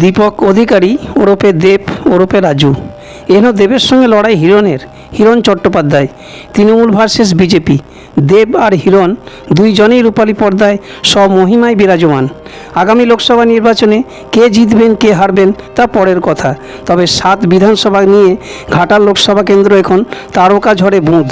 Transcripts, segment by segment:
দীপক অধিকারী ওরফে দেব, ওরফে রাজু। এন দেবের সঙ্গে লড়াই হিরণের, Hiran Chattopadhyay. Trinamool versus BJP. দেব আর হিরণ দুইজনেই রূপালী পর্দায় স্বমহিমায় বিরাজমান। আগামী লোকসভা নির্বাচনে কে জিতবেন, কে হারবেন তা পরের কথা। তবে সাত বিধানসভা নিয়ে ঘাটাল লোকসভা কেন্দ্র এখন তারকা ঝড়ে বুঁদ।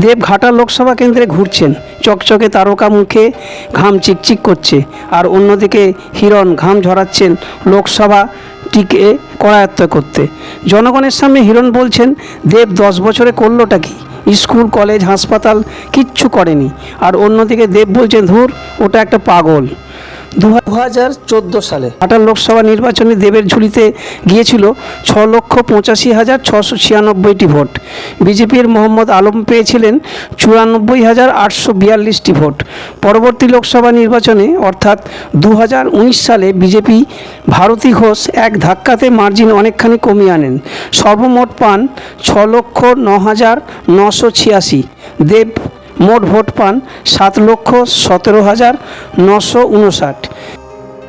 দেব ঘাটাল লোকসভা কেন্দ্রে ঘুরছেন। চকচকে তারকা মুখে ঘাম চিকচিক করছে আর অন্যদিকে হিরণ ঘাম ঝরাচ্ছেন লোকসভা টিকে করায়ত্ত করতে। জনগণের সামনে হিরণ বলছেন, দেব দশ বছরে করলোটা কি? স্কুল, কলেজ, হাসপাতাল কিচ্ছু করেনি। আর অন্যদিকে দেব বলছেন, ধুর, ওটা একটা পাগল। দু হাজার চোদ্দ সালে ঘাটাল লোকসভা নির্বাচনে দেবের ঝুলিতে গিয়েছিল ছ লক্ষ পঁচাশি হাজার ছশো ছিয়ানব্বইটি ভোট। বিজেপির মোহাম্মদ আলম পেয়েছিলেন চুরানব্বই হাজার আটশো বিয়াল্লিশটি ভোট। পরবর্তী লোকসভা নির্বাচনে, অর্থাৎ দু হাজার উনিশ সালে বিজেপি ভারতী ঘোষ এক ধাক্কাতে মার্জিন অনেকখানি কমিয়ে আনেন। সর্বমোট পান ছ লক্ষ ন হাজার নশো ছিয়াশি। দেব মোট ভোট পান সাত লক্ষ সতেরো হাজার নশো উনষাট।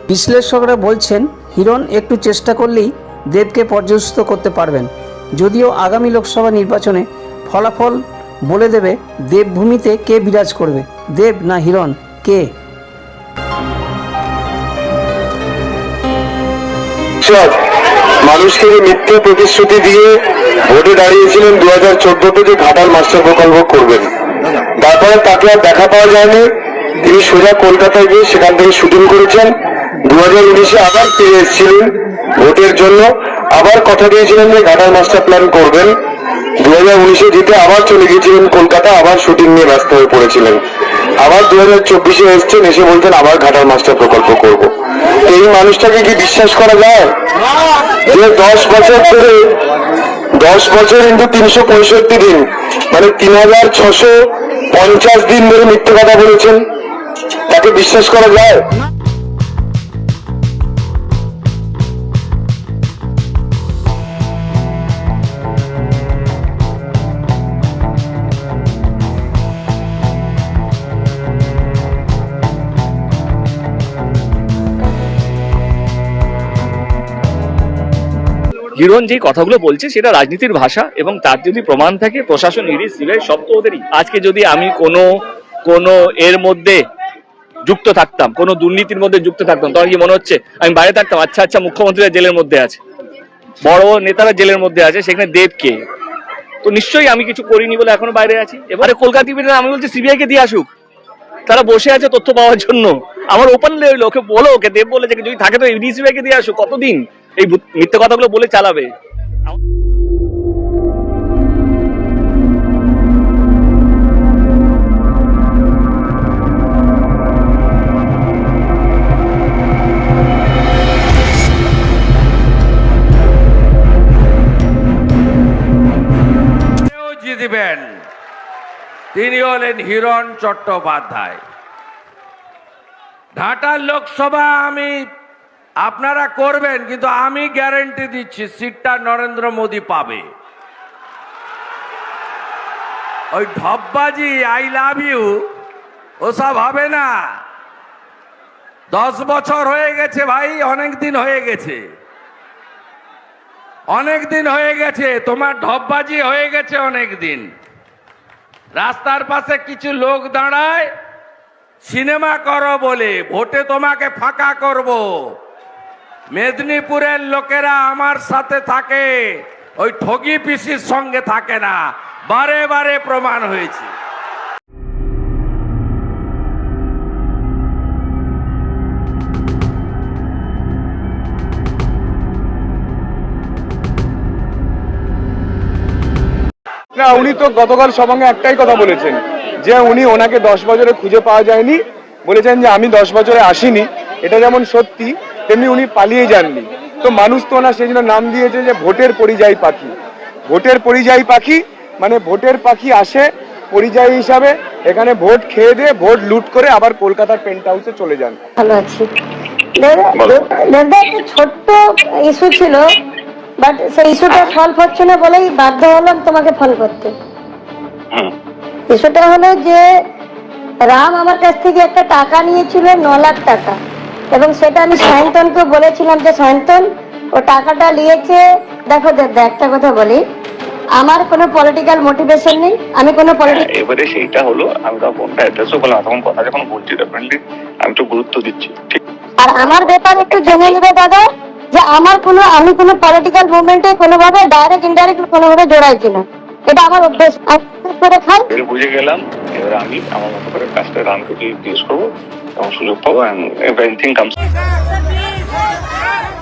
বিশ্লেষকরা বলছেন হিরণ একটু চেষ্টা করলেই দেবকে পর্যস্ত করতে পারবেন। যদিও আগামী লোকসভা নির্বাচনে ফলাফল বলে দেবে দেবভূমিতে কে বিরাজ করবে দেব না হিরণ কে? মানুষকে যে মিথ্যে প্রতিশ্রুতি দিয়ে ভোটে দাঁড়িয়েছিলেন দু হাজার চোদ্দতে যে ঘাটাল মাস্টার প্রকল্প করবেন। তারপরে তাকে আর দেখা পাওয়া যায়নি। তিনি সোজা কলকাতায় গিয়ে সেখান থেকে শুটিং করেছেন। দু হাজার উনিশে আবার ফিরে এসেছিলেন ভোটের জন্য। আবার কথা দিয়েছিলেন যে ঘাটাল মাস্টার প্ল্যান করবেন। দু হাজার উনিশে জিতে আবার চলে গিয়েছিলেন কলকাতা, আবার শুটিং নিয়ে ব্যস্ত হয়ে পড়েছিলেন। আবার দু হাজার চব্বিশে এসছেন, এসে বলতেন আবার ঘাটাল মাস্টার প্রকল্প করব। এই মানুষটাকে কি বিশ্বাস করা যায়? যে দশ বছর ধরে, দশ বছর ইন্টু তিনশো পঁয়ষট্টি দিন মানে তিন হাজার ছশো পঞ্চাশ দিন ধরে মিথ্যে কথা বলেছেন তাকে বিশ্বাস করা যায়? হিরণ যে কথাগুলো বলছে, সেটা রাজনীতির ভাষা এবং তার যদি প্রমাণ থাকে, প্রশাসন ইডি সিবিআই সব তো ওদেরই। আজকে যদি আমি কোনো কোনো এর মধ্যে যুক্ত থাকতাম, কোনো দুর্নীতির মধ্যে যুক্ত থাকতাম, তখন কি মনে হচ্ছে, আমি বাইরে থাকতাম? আচ্ছা আচ্ছা মুখ্যমন্ত্রীরা জেলের মধ্যে আছে। বড় নেতারা জেলের মধ্যে আছে, সেখানে দেব কে? তো নিশ্চয়ই আমি কিছু করিনি বলে এখনও বাইরে আছি। এবারে কলকাতা টিভিতে আমি বলছি সিবিআই কে দিয়ে আসুক। তারা বসে আছে তথ্য পাওয়ার জন্য। আমার ওপেনলি হইল ওকে বলো, ওকে দেব বলে যে যদি থাকে তো ইডি সিবিআই কে দিয়ে আসুক। কতদিন? এই মিথ্যে কথাগুলো বলে চালাবে। জিতবেন। তিনি হলেন হিরণ চট্টোপাধ্যায়। ঢাটার লোকসভা আমি আপনারা করবেন, কিন্তু আমি গ্যারেন্টি দিচ্ছি সিটটা নরেন্দ্র মোদী পাবে। ওই ঢপবাজি আই লাভ ইউ ওসব হবে না। দশ বছর হয়ে গেছে ভাই, অনেক দিন হয়ে গেছে। অনেক দিন হয়ে গেছে, তোমার ঢপবাজি হয়ে গেছে অনেক দিন। রাস্তার পাশে কিছু লোক দাঁড়ায়, সিনেমা করো বলে, ভোটে তোমাকে ফাঁকা করব। মেদিনীপুরের লোকেরা আমার সাথে থাকে। ওই ঠগি পিসির সঙ্গে থাকে না। বারে বারে প্রমাণ হয়েছে। না, উনি তো গতকাল সবঙ্গে একটাই কথা বলেছেন, যে উনি ওনাকে দশ বছরে খুঁজে পাওয়া যায়নি। বলেছেন যে আমি দশ বছরে আসিনি। এটা যেমন সত্যি তেমনি উনি পালিয়ে যাননি। তো মানুষ তো ওনার সেই জন্য নাম দিয়েছে যে ভোটের পরিযায়ী পাখি। ভোটের পরিযায়ী পাখি মানে ভোটের পাখি আসে পরিযায়ী হিসাবে এখানে ভোট খেয়ে দিয়ে ভোট লুট করে আবার কলকাতার পেন্ট হাউসে চলে যান। ভালো আছি। একটা ছোট্ট ইস্যু ছিল বাট সেই ইস্যুটা সলভ হচ্ছে না বলেই বাধ্য হলাম তোমাকে ফোন করতে। ইস্যুটা হলো যে রাম আমার কাছ থেকে একটা টাকা নিয়েছিল ন লাখ টাকা। এবং সেটা আমি সায়ন্তনকে বলেছিলাম যে সায়ন্তন ও টাকাটা নিয়েছে। দেখো দাদা একটা কথা বলি। আমার কোনো পলিটিক্যাল মোটিভেশন নেই। আমি কোনো পলিটিক্যাল হ্যাঁ, এবারে সেইটা হলো আমি তখন ফোনটা অ্যাড্রেসও বললাম তখন কথা যখন বলছি ডেফিনেটলি আমি তো গুরুত্ব দিচ্ছি। ঠিক। আর আমার ব্যাপার একটু জেনে নেবে দাদা যে আমার কোনো আমি কোনো পলিটিক্যাল মুভমেন্টে কোনোভাবে ডাইরেক্ট ইনডাইরেক্ট কোনোভাবে জড়াই কিনা। এটা আমার অভ্যেস। করে খাই বুঝে গেলাম এবার আমি আমার মতো করে কাজটা রামকে জিজ্ঞেস করব। সুযোগ পাবো এনিথিং কামস Please,